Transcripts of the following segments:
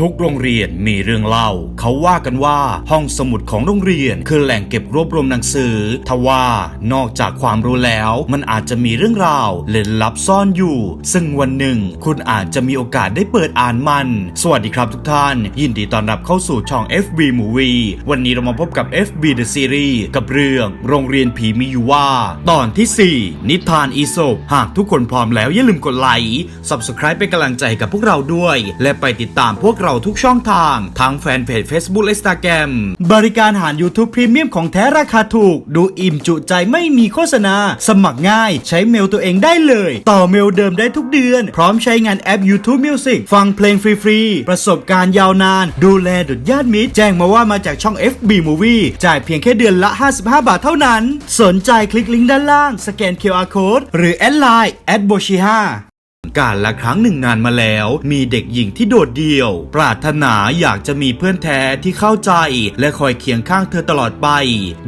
ทุกโรงเรียนมีเรื่องเล่า เขาว่ากันว่าห้องสมุดของโรงเรียน คือแหล่งเก็บรวบรวมหนังสือ ทว่านอกจากความรู้แล้ว มันอาจจะมีเรื่องราวเล่นลับซ่อนอยู่ ซึ่งวันหนึ่ง คุณอาจจะมีโอกาสได้เปิดอ่านมัน สวัสดีครับทุกท่าน ยินดีต้อนรับเข้าสู่ช่อง FB Movie วันนี้เรามาพบกับ FB The Series กับเรื่องโรงเรียนผีมีอยู่ว่า ตอนที่ 4 นิทานอีสปหากทุกคนพร้อมแล้วอย่าลืมกดไลค์ Subscribe เป็นกำลังใจให้กับพวกเราด้วย และไปติดตามพวกเราทุกช่องทางทั้งแฟนเพจ Facebook และ Instagram บริการหาร YouTube Premium ของแท้ราคาถูก ดูอิ่มจุใจไม่มีโฆษณา สมัครง่าย ใช้เมลตัวเองได้เลย ต่อเมลเดิมได้ทุกเดือน พร้อมใช้งานแอป YouTube Music ฟังเพลงฟรีๆ ประสบการณ์ยาวนาน ดูแลดุดญาติมิตร แจ้งมาว่ามาจากช่อง FB Movie จ่ายเพียงแค่เดือนละ 55 บาทเท่านั้น สนใจคลิกลิงก์ด้านล่าง สแกน QR Code หรือแอดไลน์แอดโบชิฮ การละครั้งหนึ่งนานมาแล้ว มีเด็กหญิงที่โดดเดี่ยว ปรารถนาอยากจะมีเพื่อนแท้ที่เข้าใจ และคอยเคียงข้างเธอตลอดไป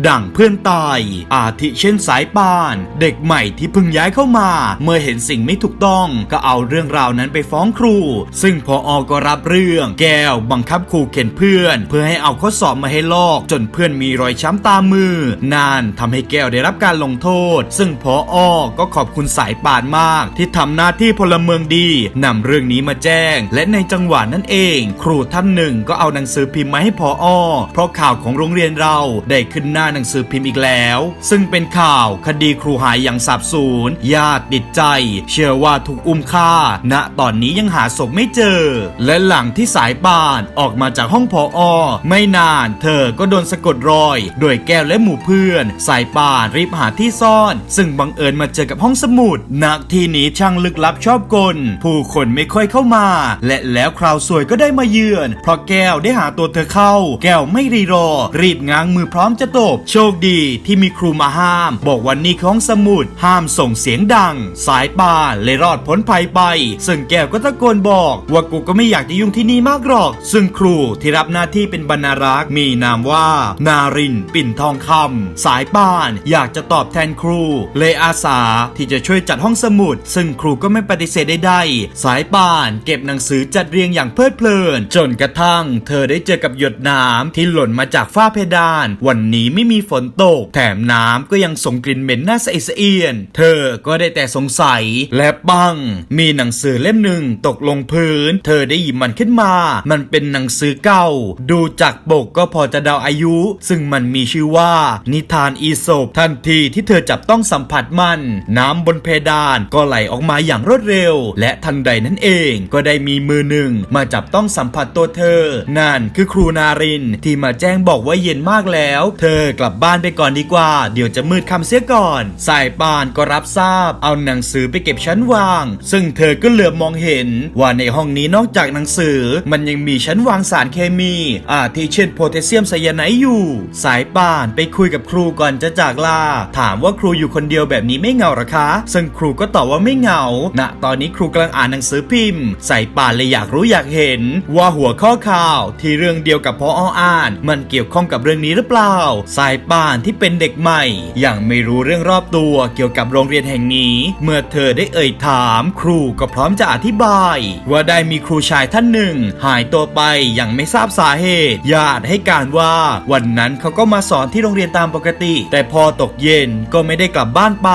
ดั่งเพื่อนตาย อาทิเช่นสายป่าน เด็กใหม่ที่เพิ่งย้ายเข้ามา เมื่อเห็นสิ่งไม่ถูกต้อง ก็เอาเรื่องราวนั้นไปฟ้องครู ซึ่งพออก็รับเรื่อง แก้วบังคับครูเข็นเพื่อน เพื่อให้เอาข้อสอบมาให้ลอก จนเพื่อนมีรอยช้ำตามมือ นานทำให้แก้วได้รับการลงโทษ ซึ่งพออก็ขอบคุณสายป่านมาก ที่ทำหน้าที่พลเมืองดีนำเรื่องนี้มาแจ้ง และในจังหวะนั้นเอง ครูท่านหนึ่งก็เอาหนังสือพิมพ์มาให้พออเพราะข่าวของโรงเรียนเราได้ขึ้นหน้าหนังสือพิมพ์อีกแล้ว ซึ่งเป็นข่าวคดีครูหายอย่างสาบสูญญาติติดใจ เชื่อว่าถูกอุ้มฆ่า ณตอนนี้ยังหาศพไม่เจอ และหลังที่สายป่านออกมาจากห้องพออไม่นานเธอก็โดนสะกดรอย โดยแก้วและหมู่เพื่อน สายป่านรีบหาที่ซ่อน ซึ่งบังเอิญมาเจอกับห้องสมุดณที่นี้ช่างลึกลับชอบกล ผู้คนไม่ค่อยเข้ามา และแล้วคราวสวยก็ได้มาเยือน เพราะแก้วได้หาตัวเธอเข้า แก้วไม่รีรอ รีบง้างมือพร้อมจะตบ โชคดีที่มีครูมาห้าม บอกวันนี้ของสมุดห้ามส่งเสียงดัง สายป่านเลยรอดพ้นภัยไป ซึ่งแก้วก็ตะโกนบอกว่ากูก็ไม่อยากจะยุ่งที่นี่มากหรอก ซึ่งครูที่รับหน้าที่เป็นบรรณารักษ์มีนามว่า นารินปิ่นทองคำสายป่านอยากจะตอบแทนครู เลยอาสาที่จะช่วยจัดห้องสมุด ซึ่งครูก็ไม่ปฏิเสธใดๆ สายป่านเก็บหนังสือจัดเรียงอย่างเพลิดเพลิน จนกระทั่ง เธอได้เจอกับหยดน้ำที่หล่นมาจากฝ้าเพดาน วันนี้ไม่มีฝนตก แถมน้ำก็ยังส่งกลิ่นเหม็นน่าสะอิดสะเอียน เธอก็ได้แต่สงสัย และปัง มีหนังสือเล่มหนึ่งตกลงพื้น เธอได้หยิบมันขึ้นมา มันเป็นหนังสือเก่า ดูจากปกก็พอจะเดาอายุ ซึ่งมันมีชื่อว่า นิทานอีสปทันทีที่เธอจับต้องสัมผัสมัน น้ำบนเพดานก็ไหลออกมาอย่างรวดเร็วและทันใดนั้นเองก็ได้มีมือหนึ่งมาจับต้องสัมผัสตัวเธอ นั่นคือครูนารินที่มาแจ้งบอกว่าเย็นมากแล้ว เธอกลับบ้านไปก่อนดีกว่า เดี๋ยวจะมืดคำเสียก่อน สายปานก็รับทราบ เอาหนังสือไปเก็บชั้นวาง ซึ่งเธอก็เหลือบมองเห็น ว่าในห้องนี้นอกจากหนังสือ มันยังมีชั้นวางสารเคมีอาทิเช่นโพแทสเซียมไซยาไนด์อยู่ สายป่านไปคุยกับครูก่อนจะจากลา ถามว่าครูอยู่คนเดียวแบบนี้ไม่เหงาหรอคะ ซึ่งครูก็ตอบว่าไม่เหงาณตอนนี้ครูกำลังอ่านหนังสือพิมพ์สายป่านเลยอยากรู้อยากเห็น ว่าหัวข้อข่าวที่เรื่องเดียวกับพออ่าน มันเกี่ยวข้องกับเรื่องนี้หรือเปล่า สายป่านที่เป็นเด็กใหม่ยังไม่รู้เรื่องรอบตัวเกี่ยวกับโรงเรียนแห่งนี้ เมื่อเธอได้เอ่ยถาม ครูก็พร้อมจะอธิบาย ว่าได้มีครูชายท่านหนึ่ง หายตัวไปอย่างไม่ทราบสาเหตุญาติให้การว่า วันนั้นเขาก็มาสอนที่โรงเรียนตามปกติ แต่พอตกเย็นก็ไม่ได้กลับบ้านไป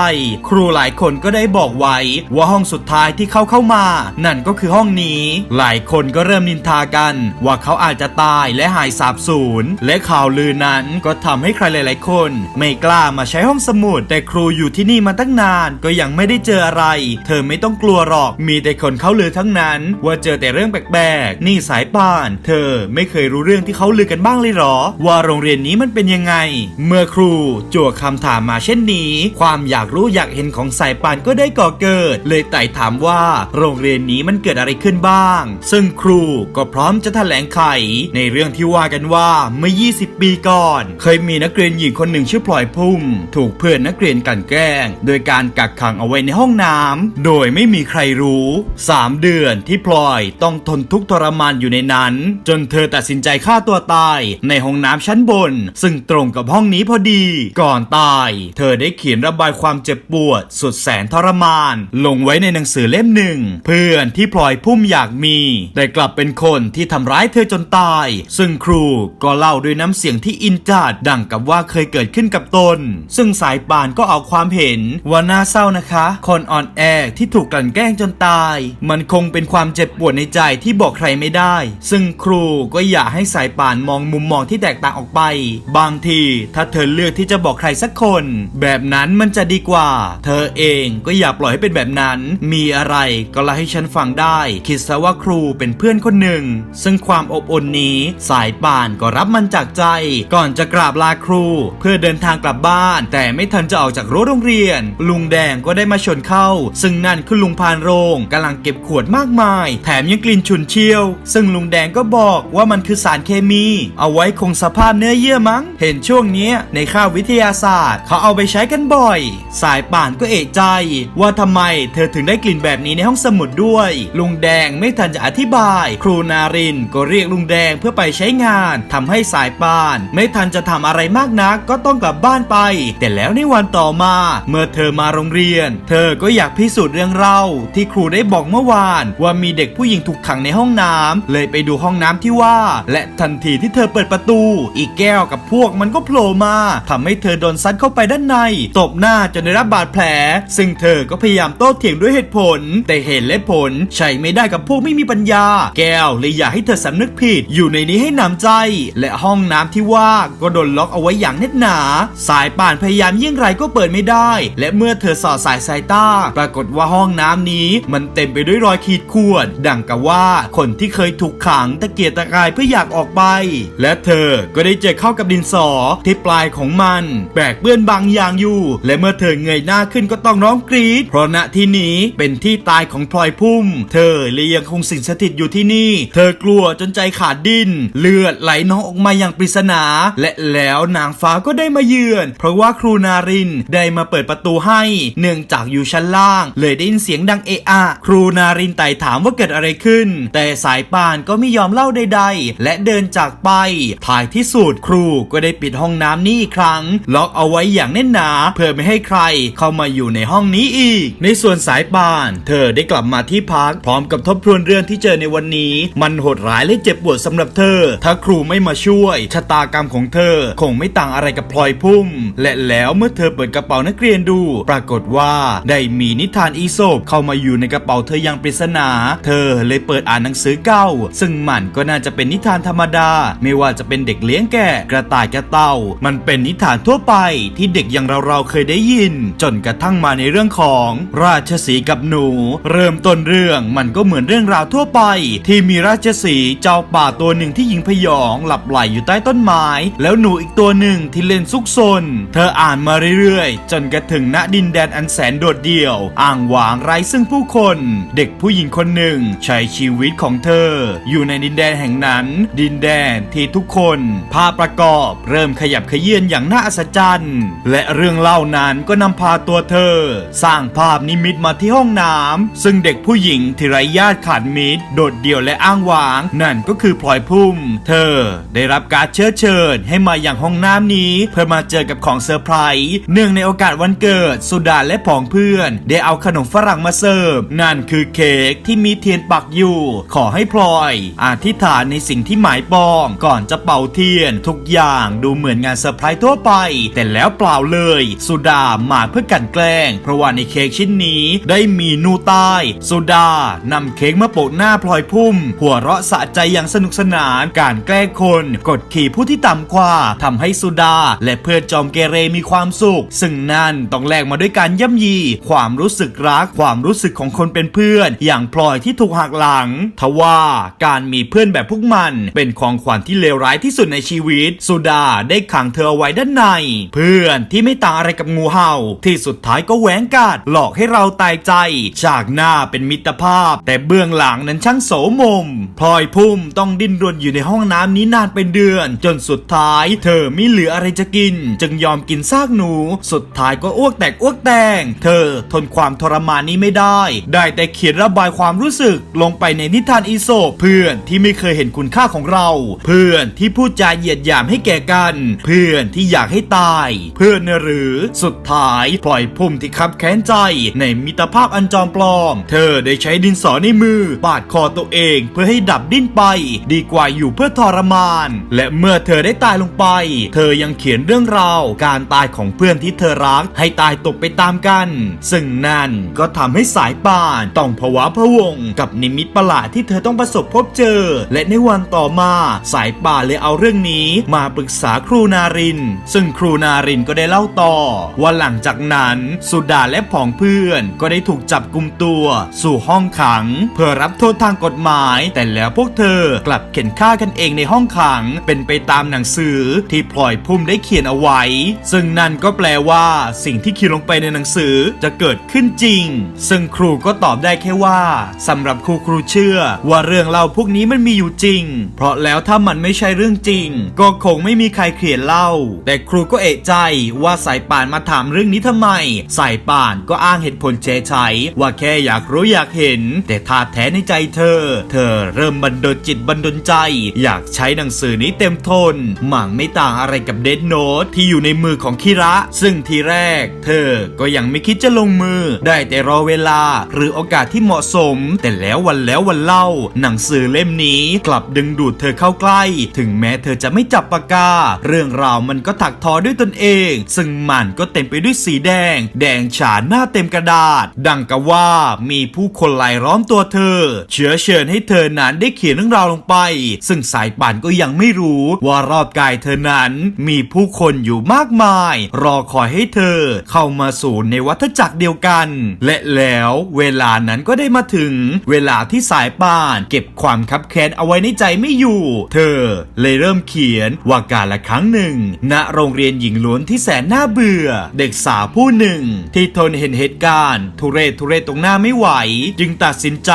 ครูหลายคนก็ได้บอกไว้ว่าห้องสุดท้ายที่เขาเข้ามา นั่นก็คือห้องนี้ หลายคนก็เริ่มนินทากัน ว่าเขาอาจจะตายและหายสาบสูญและข่าวลือนั้นก็ทำให้ใครหลาย ๆ คน ไม่กล้ามาใช้ห้องสมุด แต่ครูอยู่ที่นี่มาตั้งนานก็ยังไม่ได้เจออะไร เธอไม่ต้องกลัวหรอกมีแต่คนเขาลือทั้งนั้น ว่าเจอแต่เรื่องแปลกๆนี่สายป่าน เธอไม่เคยรู้เรื่องที่เขาลือกันบ้างเลยหรอ ว่าโรงเรียนนี้มันเป็นยังไง เมื่อครูจั่วคำถามมาเช่นนี้ ความอยากรู้อยากเห็นของสายป่านก็ได้ก่อเกิด เลยไต่ถามว่า โรงเรียนนี้มันเกิดอะไรขึ้นบ้าง ซึ่งครูก็พร้อมจะแถลงไข ในเรื่องที่ว่ากันว่าเมื่อ 20 ปีก่อน เคยมีนักเรียนหญิงคนหนึ่งชื่อพลอยพุ่ม ถูกเพื่อนนักเรียนกลันแกล้ง โดยการกักขังเอาไว้ในห้องน้ำโดยไม่มีใครรู้ 3 เดือนที่พลอยต้องทนทุกข์ทรมานอยู่ในนั้น จนเธอตัดสินใจฆ่าตัวตายในห้องน้ำชั้นบน ซึ่งตรงกับห้องนี้พอดี ก่อนตาย เธอได้เขียนระบายความเจ็บปวด สุดแสนทรมาน ลงไว้ในหนังสืออเล่มหนึ่ง เพื่อนที่พลอยพุ่มอยากมีแต่กลับเป็นคนที่ทำร้ายเธอจนตาย ซึ่งครูก็เล่าด้วยน้ำเสียงที่อินจัดดังกับว่าเคยเกิดขึ้นกับตน ซึ่งสายป่านก็เอาความเห็นว่าน่าเศร้านะคะ คนอ่อนแอที่ถูกกลั่นแกล้งจนตาย มันคงเป็นความเจ็บปวดในใจที่บอกใครไม่ได้ ซึ่งครูก็อยากให้สายป่านมองมุมมองที่แตกต่างออกไป บางทีถ้าเธอเลือกที่จะบอกใครสักคน แบบนั้นมันจะดีกว่า เธอเองก็อย่าปล่อยให้เป็นแบบนั้น มีอะไรก็เล่าให้ฉันฟังได้ คิดซะว่าครูเป็นเพื่อนคนหนึ่ง ซึ่งความอบอุ่นนี้สายป่านก็รับมันจากใจ ก่อนจะกราบลาครู เพื่อเดินทางกลับบ้าน แต่ไม่ทันจะออกจากรั้วโรงเรียน ลุงแดงก็ได้มาชนเข้า ซึ่งนั่นคือลุงพานโรงกำลังเก็บขวดมากมาย แถมยังกลิ่นฉุนเชียว ซึ่งลุงแดงก็บอกว่ามันคือสารเคมี เอาไว้คงสภาพเนื้อเยื่อมั้ง เห็นช่วงนี้ในข้าววิทยาศาสตร์ เขาเอาไปใช้กันบ่อย สายป่านก็เอะใจ ว่าทำไมเธอถึงได้กลิ่นแบบนี้ในห้องสมุดด้วย ลุงแดงไม่ทันจะอธิบาย ครูนารินก็เรียกลุงแดงเพื่อไปใช้งานทำให้สายปาน ไม่ทันจะทำอะไรมากนัก ก็ต้องกลับบ้านไป แต่แล้วในวันต่อมา เมื่อเธอมาโรงเรียน เธอก็อยากพิสูจน์เรื่องเล่าที่ครูได้บอกเมื่อวาน ว่ามีเด็กผู้หญิงถูกขังในห้องน้ำเลยไปดูห้องน้ำที่ว่า และทันทีที่เธอเปิดประตู อีกแก้วกับพวกมันก็โผล่มาทำให้เธอโดนซัดเข้าไปด้านใน ตบหน้าจนได้รับบาดแผล ซึ่งเธอก็พยายามโต้เถียงด้วยเหตุผลแต่เหตุและผลใช้ไม่ได้กับพวกไม่มีปัญญา แก้วเลยอยากให้เธอสำนึกผิด อยู่ในนี้ให้หนำใจ และห้องน้ำที่ว่าก็โดนล็อกเอาไว้อย่างแน่นหนา สายป่านพยายามยิ่งไรก็เปิดไม่ได้ และเมื่อเธอสอดสายสายตาปรากฏว่าห้องน้ำนี้มันเต็มไปด้วยรอยขีดข่วนดังกับว่าคนที่เคยถูกขังตะเกียกตะกายเพื่ออยากออกไป และเธอก็ได้เจอเข้ากับดินสอที่ปลายของมันแบกเปื้อนบางอย่างอยู่ และเมื่อเธอเงยหน้าขึ้นก็ต้องร้องกรีดเพราะณที่นี้เป็นที่ตายของพลอยพุ่ม เธอเลยยังคงสิงสถิตอยู่ที่นี่ เธอกลัวจนใจขาดดิ้น เลือดไหลนองออกมาอย่างปริศนา และแล้วนางฟ้าก็ได้มาเยือน เพราะว่าครูนารินได้มาเปิดประตูให้ เนื่องจากอยู่ชั้นล่าง เลยได้ยินเสียงดังเอะอะ ครูนารินไต่ถามว่าเกิดอะไรขึ้น แต่สายป่านก็ไม่ยอมเล่าใด ๆ และเดินจากไป ท้ายที่สุดครูก็ได้ปิดห้องน้ำนี้อีกครั้ง ล็อกเอาไว้อย่างแน่นหนา เพื่อไม่ให้ใครเข้ามาอยู่ในห้องนี้อีก ในส่วนสายป่านเธอได้กลับมาที่พักพร้อมกับทบทวนเรื่องที่เจอในวันนี้ มันโหดร้ายและเจ็บปวดสำหรับเธอ ถ้าครูไม่มาช่วย ชะตากรรมของเธอคงไม่ต่างอะไรกับพลอยพุ่ม และแล้วเมื่อเธอเปิดกระเป๋านักเรียนดู ปรากฏว่าได้มีนิทานอีโซปเข้ามาอยู่ในกระเป๋าเธออย่างปริศนา เธอเลยเปิดอ่านหนังสือเก่า ซึ่งมันก็น่าจะเป็นนิทานธรรมดา ไม่ว่าจะเป็นเด็กเลี้ยงแกะกระต่ายกระเต่า มันเป็นนิทานทั่วไปที่เด็กอย่างเราๆเคยได้ยิน จนกระทั่งมาในเรื่องของ ราชสีกับหนู เริ่มต้นเรื่องมันก็เหมือนเรื่องราวทั่วไป ที่มีราชสีห์เจ้าป่าตัวหนึ่งที่หญิงพยองหลับไหลอยู่ใต้ต้นไม้ แล้วหนูอีกตัวหนึ่งที่เล่นซุกซน เธออ่านมาเรื่อยๆ จนกระถึงณดินแดนอันแสนโดดเดี่ยว อ่างหวางไร้ซึ่งผู้คน เด็กผู้หญิงคนหนึ่งใช้ชีวิตของเธอ อยู่ในดินแดนแห่งนั้น ดินแดนที่ทุกคนภาพประกอบเริ่มขยับขยื่นอย่างน่าอัศจรรย์ และเรื่องเล่านั้นก็นำพาตัวเธอ สร้างภาพนิมิตมาที่ห้องน้ำซึ่งเด็กผู้หญิงที่ไร้ญาติขาดมิตร โดดเดี่ยวและอ้างว้าง นั่นก็คือพลอยพุ่ม เธอได้รับการเชิญเชิญให้มาอย่างห้องน้ำนี้ เพื่อมาเจอกับของเซอร์ไพรส์เนื่องในโอกาสวันเกิด สุดาและผองเพื่อน ได้เอาขนมฝรั่งมาเสิร์ฟนั่นคือเค้กที่มีเทียนปักอยู่ ขอให้พลอยอธิษฐานในสิ่งที่หมายปองก่อนจะเป่าเทียน ทุกอย่างดูเหมือนงานเซอร์ไพรส์ทั่วไป แต่แล้วเปล่าเลย สุดามาเพื่อกันแกล้ง เพราะว่าในเค้กชิ้นนี้ได้มีนูใต้สุดานำเค้กมาโปะหน้าพลอยพุ่ม หัวเราะสะใจอย่างสนุกสนานการแกล้งคนกดขี่ผู้ที่ต่ำกว่าทำให้สุดา และเพื่อนจอมเกเรมีความสุข ซึ่งนั่นต้องแลกมาด้วยการย่ำยี ความรู้สึกรัก ความรู้สึกของคนเป็นเพื่อน อย่างพลอยที่ถูกหักหลัง ทว่าการมีเพื่อนแบบพวกมัน เป็นของขวัญที่เลวร้ายที่สุดในชีวิตสุดาได้ขังเธอเอาไว้ด้านใน เพื่อนที่ไม่ต่างอะไรกับงูเห่า ที่สุดท้ายก็แหวงกัดหลอกให้เราตายใจจากหน้าเป็นมิตรภาพ แต่เบื้องหลังนั้นช่างโสมมพลอยพุ่มต้องดิ้นรนอยู่ในห้องน้ำนี้นานเป็นเดือน จนสุดท้าย เธอไม่เหลืออะไรจะกิน จึงยอมกินซากหนู สุดท้ายก็อ้วกแตกอ้วกแตงเธอทนความทรมานนี้ไม่ได้ ได้แต่เขียนระบายความรู้สึกลงไปในนิทานอีโซเพื่อนที่ไม่เคยเห็นคุณค่าของเรา เพื่อนที่พูดจาเหยียดหยามให้แก่กัน เพื่อนที่อยากให้ตาย เพื่อนหรือสุดท้ายปล่อยพุ่มที่คับแค้นใจในมิตรภาพอันนจอมปลอม เธอได้ใช้ดินสอในมือปาดคอตัวเองเพื่อให้ดับดิ้นไป ดีกว่าอยู่เพื่อทรมาน และเมื่อเธอได้ตายลงไป เธอยังเขียนเรื่องราว การตายของเพื่อนที่เธอรักให้ตายตกไปตามกัน ซึ่งนั่นก็ทำให้สายป่านต้องผวาพะวง กับนิมิตประหลาดที่เธอต้องประสบพบเจอ และในวันต่อมาสายป่านเลยเอาเรื่องนี้มาปรึกษาครูนาริน ซึ่งครูนารินก็ได้เล่าต่อ ว่าหลังจากนั้น สุดาและผองเพื่อนก็ได้ถูกจับจับกุมตัวสู่ห้องขัง เพื่อรับโทษทางกฎหมาย แต่แล้วพวกเธอกลับเข็นฆ่ากันเองในห้องขัง เป็นไปตามหนังสือที่พลอยพุ่มได้เขียนเอาไว้ ซึ่งนั่นก็แปลว่าสิ่งที่เขียนลงไปในหนังสือจะเกิดขึ้นจริง ซึ่งครูก็ตอบได้แค่ว่าสำหรับครูครูเชื่อ ว่าเรื่องเล่าพวกนี้มันมีอยู่จริง เพราะแล้วถ้ามันไม่ใช่เรื่องจริง ก็คงไม่มีใครเขียนเล่า แต่ครูก็เอะใจว่าสายป่านมาถามเรื่องนี้ทำไม สายป่านก็อ้างเหตุผลเฉยว่าแค่อยากรู้อยากเห็น แต่ท่าแท้ในใจเธอ เธอเริ่มบันดลจิตบันดลใจ อยากใช้หนังสือนี้เต็มทน หมั่งไม่ต่างอะไรกับเดดโนตที่อยู่ในมือของคิระ ซึ่งทีแรก เธอก็ยังไม่คิดจะลงมือ ได้แต่รอเวลา หรือโอกาสที่เหมาะสม แต่แล้ววันแล้ววันเล่า หนังสือเล่มนี้กลับดึงดูดเธอเข้าใกล้ ถึงแม้เธอจะไม่จับปากกา เรื่องราวมันก็ถักทอด้วยตนเอง ซึ่งมันก็เต็มไปด้วยสีแดง แดงฉานหน้าเต็มกระดาษ ดังกับว่ามีผู้คนลายล้อมตัวเธอ เชื้อเชิญให้เธอนั้นได้เขียนเรื่องราวลงไป ซึ่งสายป่านก็ยังไม่รู้ว่ารอบกายเธอนั้นมีผู้คนอยู่มากมาย รอคอยให้เธอเข้ามาสู่ในวัฏจักรเดียวกัน และแล้วเวลานั้นก็ได้มาถึง เวลาที่สายป่านเก็บความคับแค้นเอาไว้ในใจไม่อยู่ เธอเลยเริ่มเขียนว่าการละครั้งหนึ่ง ณโรงเรียนหญิงล้วนที่แสนน่าเบื่อ เด็กสาวผู้หนึ่ง ที่ทนเห็นเหตุการณ์ ทุเรศทุเรศตรงหน้าไม่ไหว จึงตัดสินใจ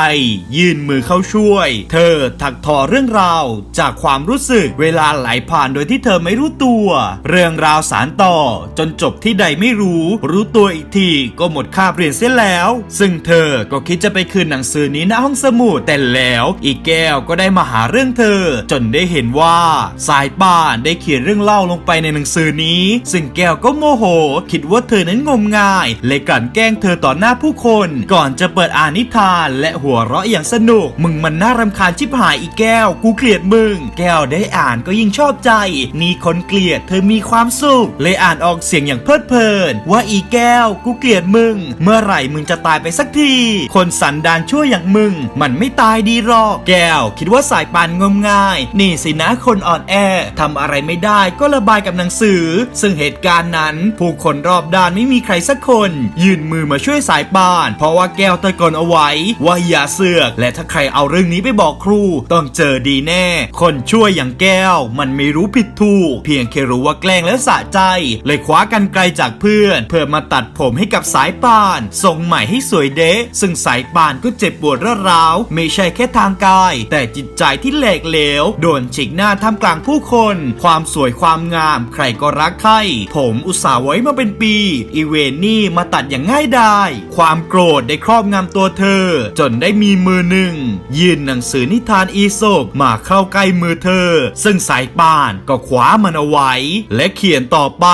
ยื่นมือเข้าช่วย เธอถักทอเรื่องราว จากความรู้สึกเวลาไหลผ่านโดยที่เธอไม่รู้ตัว เรื่องราวสารต่อจนจบที่ใดไม่รู้ รู้ตัวอีกทีก็หมดคาบเรียนเสียแล้ว ซึ่งเธอก็คิดจะไปคืนหนังสือนี้ณห้องสมุดแต่แล้วอีกแก้วก็ได้มาหาเรื่องเธอ จนได้เห็นว่า สายป่านได้เขียนเรื่องเล่าลงไปในหนังสือนี้ ซึ่งแก้วก็โมโห คิดว่าเธอนั้นงมงาย เลยกลั่นแกล้งเธอต่อหน้าผู้คนก่อนจะเปิดอ่านนิทาน และหัวเราะอย่างสนุก มึงมันน่ารำคาญชิบหายอีกแก้ว กูเกลียดมึง แก้วได้อ่านก็ยิ่งชอบใจนี่คนเกลียดเธอมีความสุข เลยอ่านออกเสียงอย่างเพลิดเพลิน ว่าอีแก้ว กูเกลียดมึง เมื่อไหร่มึงจะตายไปสักที คนสันดานชั่วอย่างมึง มันไม่ตายดีหรอก แก้ว คิดว่าสายปานงมงาย นี่สินะคนอ่อนแอทำอะไรไม่ได้ก็ระบายกับหนังสือ ซึ่งเหตุการณ์นั้น ผู้คนรอบด้านไม่มีใครสักคน ยื่นมือมาช่วยสายปานเพราะว่าแก้วตะโกนเอาไว้ว่าอย่าเสือก และถ้าใครเอาเรื่องนี้ไปบอกครู ต้องเจอดีแน่ คนช่วยอย่างแก้ว มันไม่รู้ผิดถูก เพียงแค่รู้ว่าแกล้งแล้วสะใจ เลยคว้ากันไกลจากเพื่อน เพื่อมาตัดผมให้กับสายปานทรงใหม่ให้สวยเดะซึ่งสายปานก็เจ็บปวดระร้าว ไม่ใช่แค่ทางกาย แต่จิตใจที่แหลกเหลว โดนฉีกหน้าท่ามกลางผู้คน ความสวยความงาม ใครก็รักใครผมอุตส่าห์ไว้มาเป็นปี อีเวนนี่มาตัดอย่างง่ายดายความโกรธได้ครอบงำตัวเธอ จนได้มีมือหนึ่ง ยื่นหนังสือนิทานอีโซบมาเข้าใกล้มือเธอ ซึ่งสายป่านก็คว้ามันเอาไว้ และเขียนต่อไป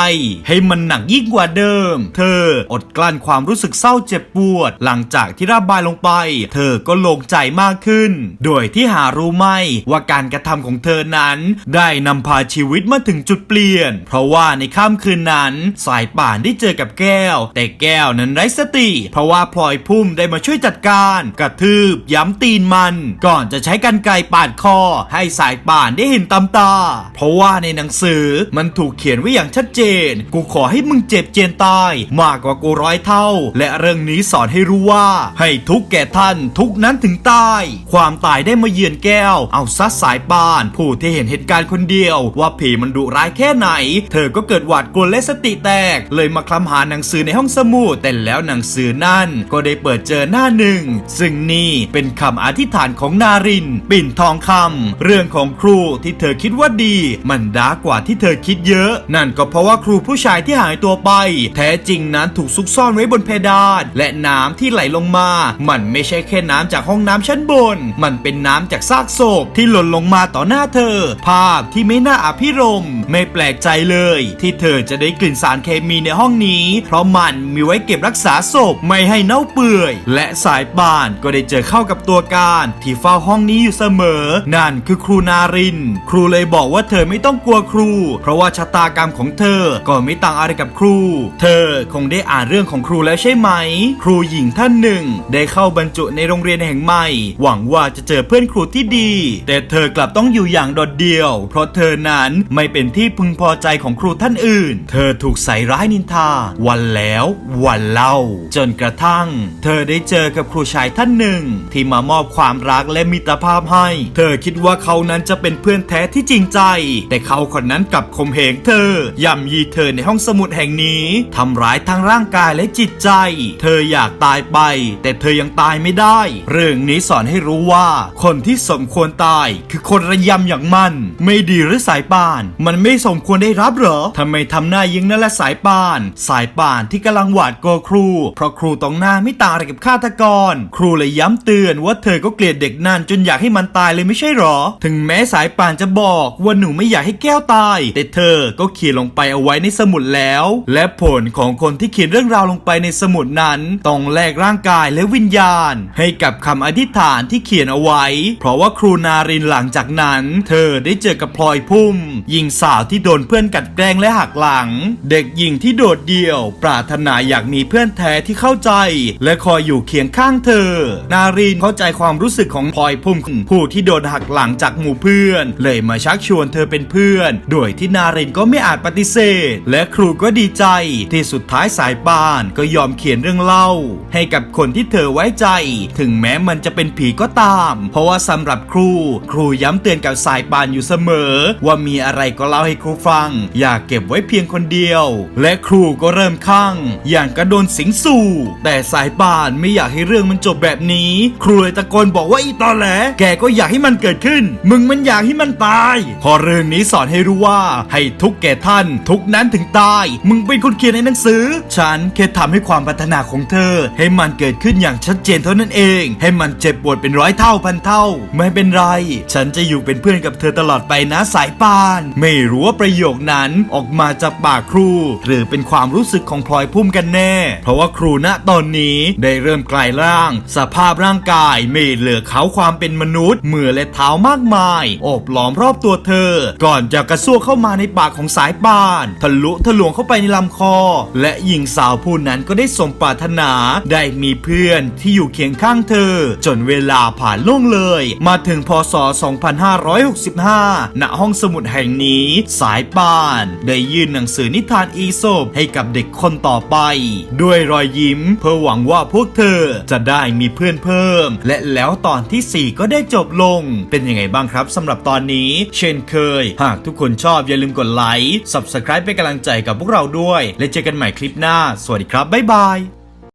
ให้มันหนักยิ่งกว่าเดิม เธออดกลั้นความรู้สึกเศร้าเจ็บปวด หลังจากที่ระบายลงไป เธอก็โล่งใจมากขึ้น โดยที่หารู้ไหมว่าการกระทำของเธอนั้น ได้นำพาชีวิตมาถึงจุดเปลี่ยน เพราะว่าในค่ำคืนนั้น สายป่านได้เจอกับแก้ว แต่แก้วนั้นไร้สติ เพราะว่าพลอยพุ่มได้มาช่วยจัดการ กระทืบย้ำตีนมัน ก่อนจะใช้กันไกปาดคอ ให้สายป่านได้เห็นตำตา เพราะว่าในหนังสือมันถูกเขียนไว้อย่างชัดเจน กูขอให้มึงเจ็บเจียนตาย มากกว่ากูร้อยเท่า และเรื่องนี้สอนให้รู้ว่า ให้ทุกแก่ท่านทุกนั้นถึงตาย ความตายได้มาเยือนแก้ว เอาซัดสายป่าน ผู้ที่เห็นเหตุการณ์คนเดียว ว่าผีมันดุร้ายแค่ไหน เธอก็เกิดหวาดกลัวและสติแตก เลยมาคลำหาหนังสือในห้องสมุดแต่แล้วหนังสือนั่นก็ได้เปิดเจอหน้าหนึ่ง ซึ่งนี่เป็นคำอธิษฐานของนาริน ปิ่นทองคำเรื่องของครูที่เธอคิดว่าดี มันดากว่าที่เธอคิดเยอะ นั่นก็เพราะว่าครูผู้ชายที่หายตัวไป แท้จริงนั้นถูกซุกซ่อนไว้บนเพดาน และน้ำที่ไหลลงมา มันไม่ใช่แค่น้ำจากห้องน้ำชั้นบน มันเป็นน้ำจากซากศพที่หล่นลงมาต่อหน้าเธอ ภาพที่ไม่น่าอภิรมไม่แปลกใจเลย ที่เธอจะได้กลิ่นสารเคมีในห้องนี้ เพราะมันมีไว้เก็บรักษาศพไม่ให้เน่าเปื่อย และสายป่านก็ได้เจอเข้ากับตัวการที่เฝ้าห้องนี้อยู่เสมอ นั่นคือครูนาริน ครูเลยบอกว่าเธอไม่ต้องกลัวครู เพราะว่าชะตากรรมของเธอก็ไม่ต่างอะไรกับครู เธอคงได้อ่านเรื่องของครูแล้วใช่ไหม ครูหญิงท่านหนึ่ง ได้เข้าบรรจุในโรงเรียนแห่งใหม่ หวังว่าจะเจอเพื่อนครูที่ดี แต่เธอกลับต้องอยู่อย่างโดดเดี่ยว เพราะเธอนั้นไม่เป็นที่พึงพอใจของครูท่านอื่น เธอถูกใส่ร้ายนินทา วันแล้ว วันเล่า จนกระทั่งเธอได้เจอกับครูชายท่านหนึ่ง ที่มามอบความรักและมิตรภาพให้ เธอคิดว่าเขานั้นจะเป็นเพื่อนแท้ที่จริงใจ แต่เขาคนนั้นกลับข่มเหงเธอย่ำยีเธอในห้องสมุดแห่งนี้ทำร้ายทั้งร่างกายและจิตใจ เธออยากตายไป แต่เธอยังตายไม่ได้ เรื่องนี้สอนให้รู้ว่า คนที่สมควรตาย คือคนระยำอย่างมัน ไม่ดีหรือสายป่าน มันไม่สมควรได้รับเหรอทำไมทำหน้ายิงนั่นแหละสายป่าน สายป่านที่กำลังหวาดกลัวครู เพราะครูตรงหน้าไม่ต่างอะไรกับฆาตกร ครูเลยย้ำเตือนว่าเธอก็เกลียดเด็กนั่นจนอยากให้มันตายเลยไม่ใช่หรอ ถึงแม้สายป่านจะบอกว่าหนูไม่อยากให้แก้วตาย แต่เธอก็เขียนลงไปเอาไว้ในสมุดแล้ว และผลของคนที่เขียนเรื่องราวลงไปในสมุดนั้นต้องแลกร่างกายและวิญญาณ ให้กับคำอธิษฐานที่เขียนเอาไว้ เพราะว่าครูนารินหลังจากนั้น เธอได้เจอกับพลอยพุ่มหญิงสาวที่โดนเพื่อนกัดแกล้งและหักหลัง เด็กหญิงที่โดดเดี่ยว ปรารถนาอยากมีเพื่อนแท้ที่เข้าใจและคอยอยู่เคียงข้างเธอ นารินเข้าใจความรู้สึกของพลอยพุ่มผู้ที่โดนหักหลังจากหมู่เพื่อน เลยมาชักชวนเธอเป็นเพื่อน โดยที่นารินก็ไม่อาจปฏิเสธ และครูก็ดีใจ ที่สุดท้ายสายป่านก็ยอมเขียนเรื่องเล่า ให้กับคนที่เธอไว้ใจ ถึงแม้มันจะเป็นผีก็ตาม เพราะว่าสำหรับครู ครูย้ำเตือนกับสายป่านอยู่เสมอ ว่ามีอะไรก็เล่าให้ครูฟัง อย่าเก็บไว้เพียงคนเดียว และครูก็เริ่มข้าง อย่างกระโดนสิงสู่ แต่สายป่านไม่อยากให้เรื่องมันจบแบบนี้ ครูเลยตะโกนบอกว่าอีตอแหล แกก็อยากให้มันเกิดขึ้น มึงมันอยากให้มันตาย พอเรื่องนี้สอนให้รู้ว่า ให้ทุกแก่ท่าน ทุกนั้นถึงตาย มึงเป็นคนเขียนในหนังสือ ฉันแค่ทำให้ความปรารถนาของเธอ ให้มันเกิดขึ้นอย่างชัดเจนเท่านั้นเอง ให้มันเจ็บปวดเป็นร้อยเท่าพันเท่า ไม่เป็นไร ฉันจะอยู่เป็นเพื่อนกับเธอตลอดไปนะสายป่าน ไม่รู้ว่าประโยคนั้นออกมาจากปากครู หรือเป็นความรู้สึกของพลอยพุ่มกันแน่ เพราะว่าครูณตอนนี้ได้เริ่มกลายร่าง สภาพร่างกายไม่เหลือเขาความเป็นมนุษย์มือและเท้ามากมายโอบล้อมรอบตัวเธอ ก่อนจะกระซวกเข้ามาในปากของสายป่าน ทะลุทะลวงเข้าไปในลำคอ และหญิงสาวผู้นั้นก็ได้สมปรารถนาได้มีเพื่อนที่อยู่เคียงข้างเธอ จนเวลาผ่านล่วงเลย มาถึงพศ 2565 ณ ห้องสมุดแห่งนี้สายป่าน ได้ยื่นหนังสือนิทานอีโซบให้กับเด็กคนต่อไป ด้วยรอยยิ้มเพื่อหวังว่าพวกเธอจะได้มีเพื่อนเพิ่ม และแล้วตอนที่ 4 ก็ได้จบลง เป็นยังไงบ้างครับสำหรับตอนนี้ เช่นเคย หากทุกคนชอบอย่าลืมกดไลค์ Subscribe เป็นกำลังใจกับพวกเราด้วย และเจอกันใหม่คลิปหน้า สวัสดีครับ บ๊ายบาย